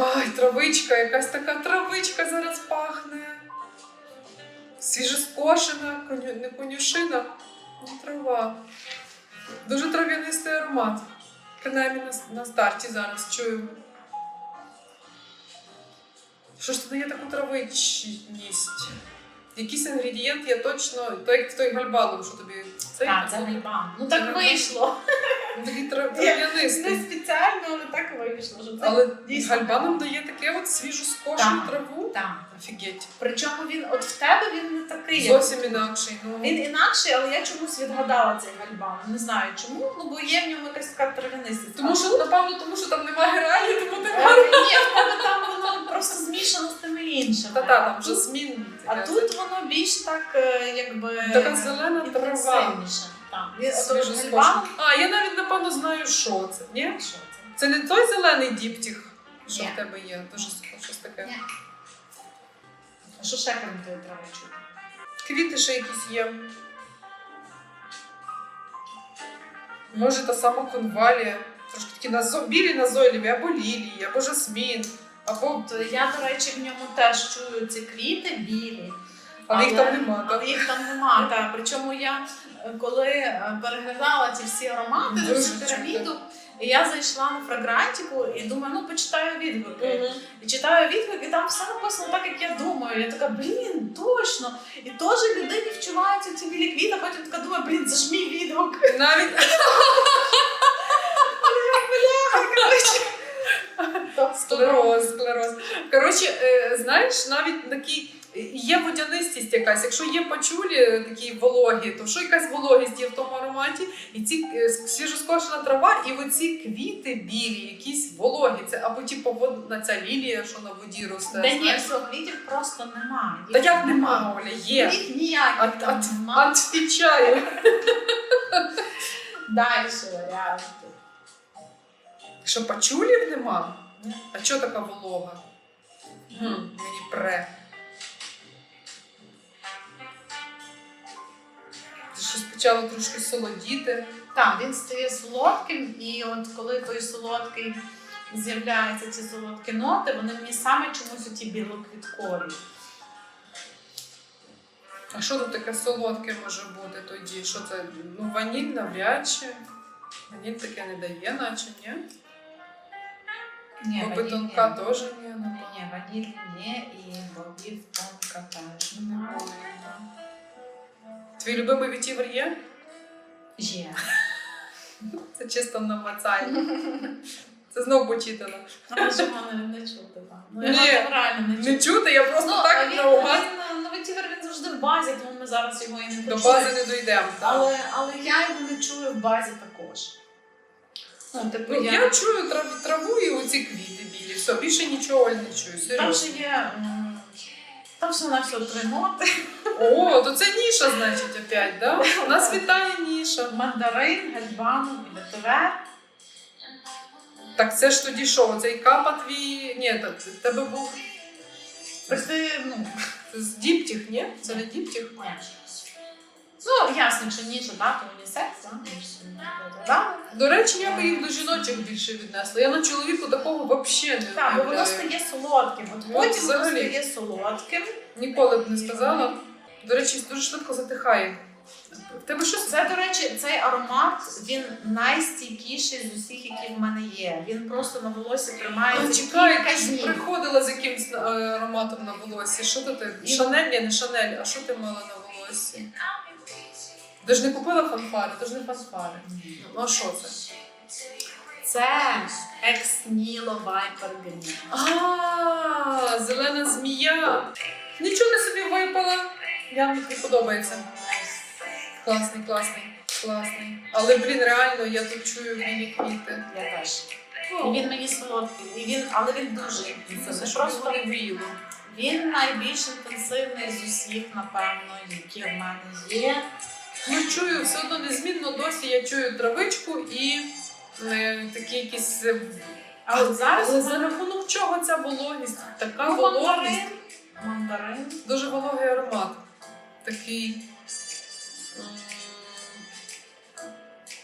Ай, травичка, якась така травичка зараз пахне. Свіжескошена, не конюшина, ну, трава. Дуже трав'янистий аромат. Принаймні на, на старті зараз чую. Що ж це дає таку травичність? Якийсь інгредієнт є точно, той, той гальбалум, що тобі цей Так, це гальбан. Ну так вийшло. Такий трав'янистий. Не спеціально, але так вийшло. Що це Але дійсно гальбаном дає таке от свіжу скошену траву. Так. Офігеть. Причому він от в тебе він не такий. Зовсім інакший. Ну, Він інакший, але я чомусь відгадала цей гальбан. Не знаю чому, ну бо є в ньому якась така трав'янистість. Тому що, тут, напевно, тому що там немає грані, тому е, немає. ні, в тебе там воно просто змішано з тими іншими. Та-та, там тут- жасмін. А тут воно більш так, е, якби Така зелена трава. Скошена. А, я навіть напевно знаю, що це. Ні? Що це? Це не той зелений діптіх, що Ні. в тебе є. Дуже щось таке. Ні. А що ще крім тої трави чути? Квіти ще якісь є. Може, та сама конвалія. Трошки такі назо... білі назойливі, або лілії, або жасмін, або. То я, до речі, в ньому теж чую ці квіти білі. Але їх там нема, Але їх там нема, так. Причому я е, коли е, переглядала ці всі аромати, всю піраміду, і я зайшла на фрагрантику і думаю, ну почитаю відгуки. І читаю відгуки, і там все написано так, як я думаю. Я така, блін, точно. І теж людині вчуваються ці білі квіти, а потім така думаю, блін, це ж мій відгук. Навіть склероз, склероз. Коротше, е, знаєш, навіть такі є водянистість якась. Якщо є пачулі такі вологі, то що якась вологість є в тому ароматі, і ці е, свіжоскошена трава, і оці квіти білі, якісь вологі. Це або типу водна ця лілія, що на воді росте. Та ні, всього квітів просто немає. Та як нема, Оля, є. Їх ніяких там. Отвічаю. Далі варіанти. Що пачулів нема? А чого така волога? Мені пре. Почало трошки солодіти. Так, він стає солодким, і от коли той солодкий з'являються ці солодкі ноти, вони мені саме чомусь оті білоквіткові. А що тут таке солодке може бути тоді? Що це? Ну, ваніль навряд чи. Ваніль таке не дає, наче, ні? Ні, Боби тонка теж ні. ну. Ні, ваніль ні, і бобів тонка теж немає. Твій любимий вітівр є? Є. Це чисто намацання. Це знову почитано. Можемо не, не чути. Ну, Ні, його реально не чути. Не чути, я просто Ну, так наугад він, ну, ветівер він завжди в базі, тому ми зараз його і не до почуємо. бази не дійдемо. так. Але, але я його не чую в базі також. Ну, типу, Ну, я, я чую трав, траву і оці квіти білі. Все, більше нічого не чую. там Серйозно. ще є. м, Там все на все три ноти. О, то це ніша, значить, опять, да? Нас вітає ніша. Мандарин, гальбану, ветивер. Так це ж тоді що? Оцей капа твій. Ні, та- це в тебе був Просто, ну, з діптіх, ні? Це не діптіх? ні. Ну, ясно, що ніша, так, то унісекс, так, ми ж не додали. До речі, я би їх до жіночих більше віднесла. Я на чоловіку такого взагалі не Так, бо воно уявляю. стає солодким. От Ну, потім воно взагалі. стає солодким. Ніколи б не сказала. До речі, дуже швидко затихає. В тебе щось Це, до речі, цей аромат він найстійкіший з усіх, які в мене є. Він просто на волосі тримається чекай, кілька ти ж днів. приходила з якимсь е, ароматом на волосі. Що то ти? Шанель, ні, не Шанель, а що ти мала на волосі? Ти ж не купила фанфари, ти ж не фанфари. Ну а що це? Це ексніло Вайпер Грін. А, зелена змія. Нічого не собі випала. Явно тобі подобається. Класний, класний, класний. Але, блін, реально, я тут чую білі квіти. Я теж. І він мені солодкий, і він, але він дуже Це інтенсивний. що Просто вріло. він найбільш інтенсивний з усіх, напевно, які в мене є. Ну, чую, все одно незмінно досі я чую травичку і е, такі якісь. е, А от зараз Але за рахунок чого ця вологість? Така ну, вологість. мандарин. Мандарин. Дуже вологий аромат. Такий.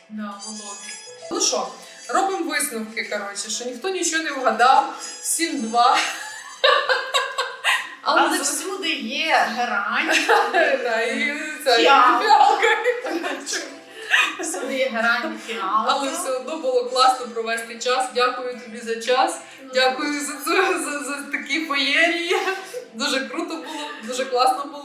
Да, вологий. Ну що, робимо висновки, коротше, що ніхто нічого не вгадав, всім два. Але Але всюди є і Фіалка. всюди є герань. Але все одно було класно провести час. Дякую тобі за час. Дякую за, це, за, за такі феєрії. Дуже круто було, дуже класно було.